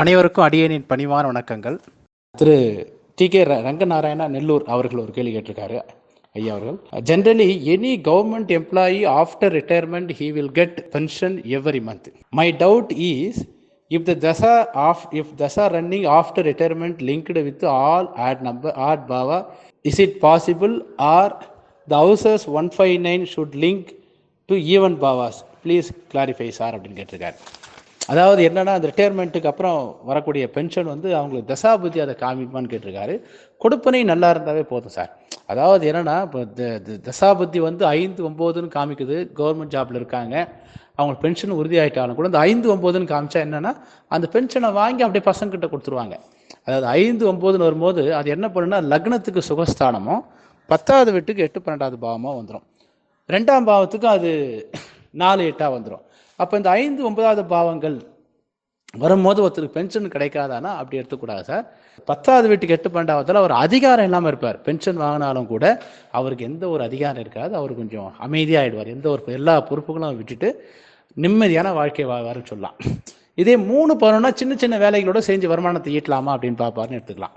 அனைவருக்கும் அடியனின் பணிவான வணக்கங்கள். திரு டி கே ரங்கநாராயணா நெல்லூர் அவர்கள் ஒரு கேள்வி கேட்டிருக்காரு. ஐயா அவர்கள் generally any government employee after retirement he will get pension every month my doubt is if the dasha of if dasha running after retirement linked with all odd number odd bhava is it possible or the houses one five nine should link to even bhavas please clarify sir அப்படின்னு கேட்டிருக்காரு. அதாவது என்னன்னா அந்த ரிட்டையர்மெண்ட்டுக்கு அப்புறம் வரக்கூடிய pension வந்து அவங்களுக்கு தசாபுத்தி அதை காமிப்பான்னு கேட்டிருக்காரு. கொடுப்பனை நல்லா இருந்தாவே போதும் சார். அதாவது என்னன்னா இப்போ த- தசாபுத்தி வந்து ஐந்து ஒம்போதுன்னு காமிக்குது. கவர்மெண்ட் ஜாப்ல இருக்காங்க. அவங்களுக்கு பென்ஷன் உறுதி ஆகிட்டாலும் கூட அந்த ஐந்து ஒம்போதுன்னு காமிச்சா என்னன்னா அந்த பென்ஷனை வாங்கி அப்படியே பசங்கிட்ட கொடுத்துருவாங்க. அதாவது ஐந்து ஒம்போதுன்னு வரும்போது அது என்ன பண்ணுன்னா லக்னத்துக்கு சுகஸ்தானமும் பத்தாவது வீட்டுக்கு எட்டு பன்னெண்டாவது பாவமாக வந்துடும் ரெண்டாம் பாவத்துக்கும் அது நாலு எட்டாக வந்துடும் அப்போ இந்த ஐந்து ஒன்பதாவது பாவங்கள் வரும்போது ஒருத்தருக்கு பென்ஷன் கிடைக்காதானா? அப்படி எடுத்துக்கூடாது சார் பத்தாவது வீட்டுக்கு எட்டு பன்னெண்டாவதுல அவர் அதிகாரம் இல்லாமல் இருப்பார். பென்ஷன் வாங்கினாலும் கூட அவருக்கு எந்த ஒரு அதிகாரம் இருக்காது. அவர் கொஞ்சம் அமைதியாகிடுவார் எந்த ஒரு எல்லா பொறுப்புகளும் விட்டுட்டு நிம்மதியான வாழ்க்கை வா சொல்லலாம். இதே மூணு பருவம்னா சின்ன சின்ன வேலைகளோட செஞ்சு வருமானத்தை ஈட்டலாமா அப்படின்னு பார்ப்பாருன்னு எடுத்துக்கலாம்.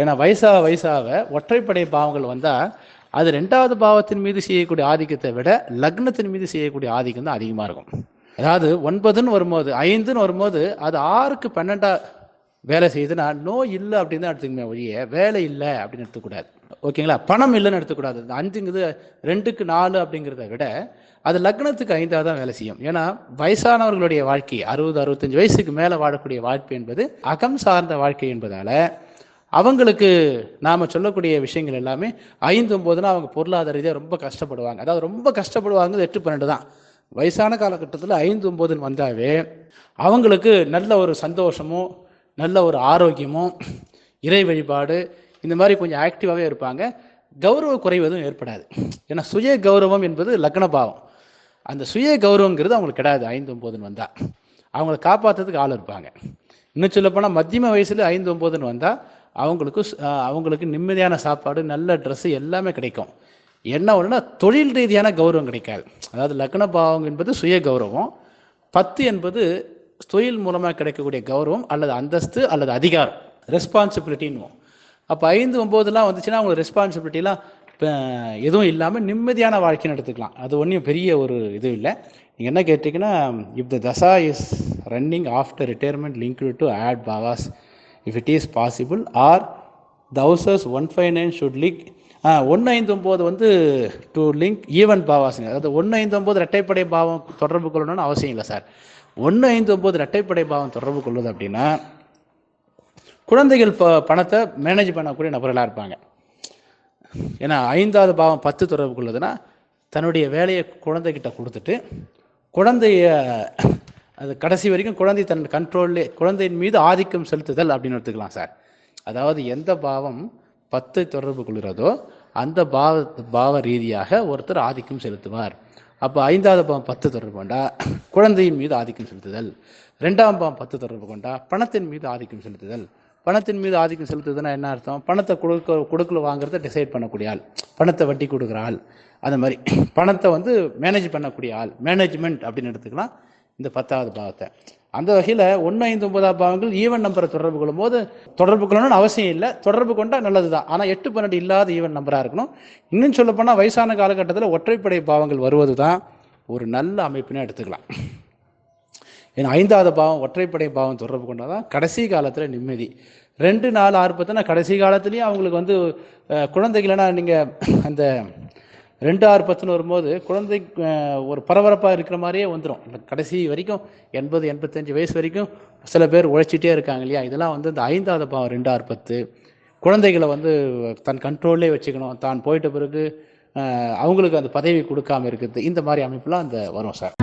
ஏன்னா வயசாக வயசாக ஒற்றைப்படை பாவங்கள் வந்தால் அது ரெண்டாவது பாவத்தின் மீது செய்யக்கூடிய ஆதிக்கத்தை விட லக்னத்தின் மீது செய்யக்கூடிய ஆதிக்கம் தான் அதிகமாக இருக்கும். அதாவது ஒன்பதுன்னு வரும்போது ஐந்துன்னு வரும்போது அது ஆறுக்கு பன்னெண்டா வேலை செய்யுதுன்னா நோய் இல்லை அப்படின்னு தான் எடுத்துக்கோங்க ஒழிய வேலை இல்லை அப்படின்னு எடுத்துக்கூடாது. ஓகேங்களா? பணம் இல்லைன்னு எடுத்துக்கூடாது. இந்த ரெண்டுக்கு நாலு அப்படிங்கிறத விட அது லக்னத்துக்கு ஐந்தாக தான் வேலை செய்யும். ஏன்னா வயசானவர்களுடைய வாழ்க்கை அறுபது அறுபத்தஞ்சு வயசுக்கு மேலே வாழக்கூடிய வாழ்க்கை என்பது அகம் சார்ந்த வாழ்க்கை என்பதால அவங்களுக்கு நாம் சொல்லக்கூடிய விஷயங்கள் எல்லாமே ஐந்து ஒம்போதுனா அவங்க பொருளாதார ரீதியாக ரொம்ப கஷ்டப்படுவாங்க. அதாவது ரொம்ப கஷ்டப்படுவாங்க எட்டு பன்னெண்டு தான். வயசான காலகட்டத்தில் ஐந்து ஒம்போதுன்னு வந்தாவே அவங்களுக்கு நல்ல ஒரு சந்தோஷமும் நல்ல ஒரு ஆரோக்கியமும் இறை வழிபாடு இந்த மாதிரி கொஞ்சம் ஆக்டிவாகவே இருப்பாங்க. கௌரவ குறைவதும் ஏற்படாது. ஏன்னா சுய கௌரவம் என்பது லக்ன பாவம். அந்த சுய கௌரவங்கிறது அவங்களுக்கு கிடையாது ஐந்து ஒம்போதுன்னு வந்தால் அவங்கள காப்பாற்றுறதுக்கு ஆள் இருப்பாங்க. இன்னும் சொல்லப்போனால் மத்தியம வயசில் ஐந்து ஒம்போதுன்னு வந்தால் அவங்களுக்கு அவங்களுக்கு நிம்மதியான சாப்பாடு நல்ல ட்ரெஸ்ஸு எல்லாமே கிடைக்கும். என்ன ஒன்றுனா தொழில் ரீதியான கௌரவம் கிடைக்காது. அதாவது லக்ன பாவம் என்பது சுய கௌரவம். பத்து என்பது தொழில் மூலமாக கிடைக்கக்கூடிய கௌரவம் அல்லது அந்தஸ்து அல்லது அதிகாரம். ரெஸ்பான்சிபிலிட்டின்னு அப்போ ஐந்து ஒம்போதுலாம் வந்துச்சுன்னா அவங்களுக்கு ரெஸ்பான்சிபிலிட்டிலாம் எதுவும் இல்லாமல் நிம்மதியான வாழ்க்கைன்னு எடுத்துக்கலாம். அது ஒன்றும் பெரிய ஒரு இது இல்லை. நீங்கள் என்ன கேட்டிங்கன்னா if the dasha is running after retirement link to odd bhavas if it is possible or houses one five nine should link ஒன்று ஐந்து ஒம்பது வந்து டு லிங்க் ஈவன் பாவாஸுங்க அதாவது ஒன்று ஐந்து ஒம்பது ரெட்டைப்படை பாவம் தொடர்பு கொள்ளணும்னு அவசியம் இல்லை சார். ஒன்று ஐந்து ஒம்பது ரெட்டைப்படை பாவம் தொடர்பு கொள்வது அப்படின்னா குழந்தைகள் ப பணத்தை மேனேஜ் பண்ணக்கூடிய நபர்களாக இருப்பாங்க. ஏன்னா ஐந்தாவது பாவம் பத்து தொடர்பு கொள்ளுதுன்னா தன்னுடைய வேலையை குழந்தைகிட்ட கொடுத்துட்டு குழந்தைய அது கடைசி வரைக்கும் குழந்தை தன் கண்ட்ரோல்லே குழந்தையின் மீது ஆதிக்கம் செலுத்துதல் அப்படின்னு எடுத்துக்கலாம் சார். அதாவது எந்த பாவம் பத்து தொடர்பு கொள்கிறதோ அந்த பாவ பாவ ரீதியாக ஒருத்தர் ஆதிக்கம் செலுத்துவார். அப்போ ஐந்தாவது பாவம் பத்து தொடர்பு கொண்டா குழந்தையின் மீது ஆதிக்கம் செலுத்துதல். ரெண்டாம் பாவம் பத்து தொடர்பு கொண்டா பணத்தின் மீது ஆதிக்கம் செலுத்துதல். பணத்தின் மீது ஆதிக்கம் செலுத்துதுன்னா என்ன அர்த்தம்? பணத்தை கொடுக்க கொடுக்கல வாங்குறத டிசைட் பண்ணக்கூடிய ஆள். பணத்தை வட்டி கொடுக்குற ஆள். அந்த மாதிரி பணத்தை வந்து மேனேஜ் பண்ணக்கூடிய ஆள். மேனேஜ்மெண்ட் அப்படின்னு எடுத்துக்கலாம். இந்த பத்தாவது பாவத்தை அந்த வகையில் ஒன்று ஐந்து ஒன்பதாம் பாவங்கள் ஈவன் நம்பரை தொடர்பு கொள்ளும் போது தொடர்பு கொள்ளணும்னு அவசியம் இல்லை. தொடர்பு கொண்டால் நல்லது தான் ஆனால் எட்டு பன்னெண்டு இல்லாத ஈவன் நம்பராக இருக்கணும். இன்னும் சொல்லப்போனால் வயசான காலகட்டத்தில் ஒற்றைப்படை பாவங்கள் வருவது தான் ஒரு நல்ல அமைப்பினே எடுத்துக்கலாம். ஏன்னா ஐந்தாவது பாவம் ஒற்றைப்படை பாவம் தொடர்பு கொண்டால் தான் கடைசி காலத்தில் நிம்மதி. ரெண்டு நாலு ஆறு பத்துனா கடைசி காலத்துலேயும் அவங்களுக்கு வந்து குழந்தைகளைனா குழந்தைகள்னா நீங்கள் அந்த ரெண்டு ஆறு பத்துன்னு வரும்போது குழந்தை ஒரு பரபரப்பாக இருக்கிற மாதிரியே வந்துடும் இந்த கடைசி வரைக்கும் எண்பது எண்பத்தஞ்சு வயசு வரைக்கும் சில பேர் உழைச்சிட்டே இருக்காங்க இல்லையா? இதெல்லாம் வந்து இந்த ஐந்தாவது பாவம் ரெண்டு ஆறு பத்து. குழந்தைகளை வந்து தன் கண்ட்ரோல்லே வச்சுக்கணும். தான் போயிட்ட பிறகு அவங்களுக்கு அந்த பதவி கொடுக்காம இருக்குது இந்த மாதிரி அமைப்புலாம் அந்த வரும் சார்.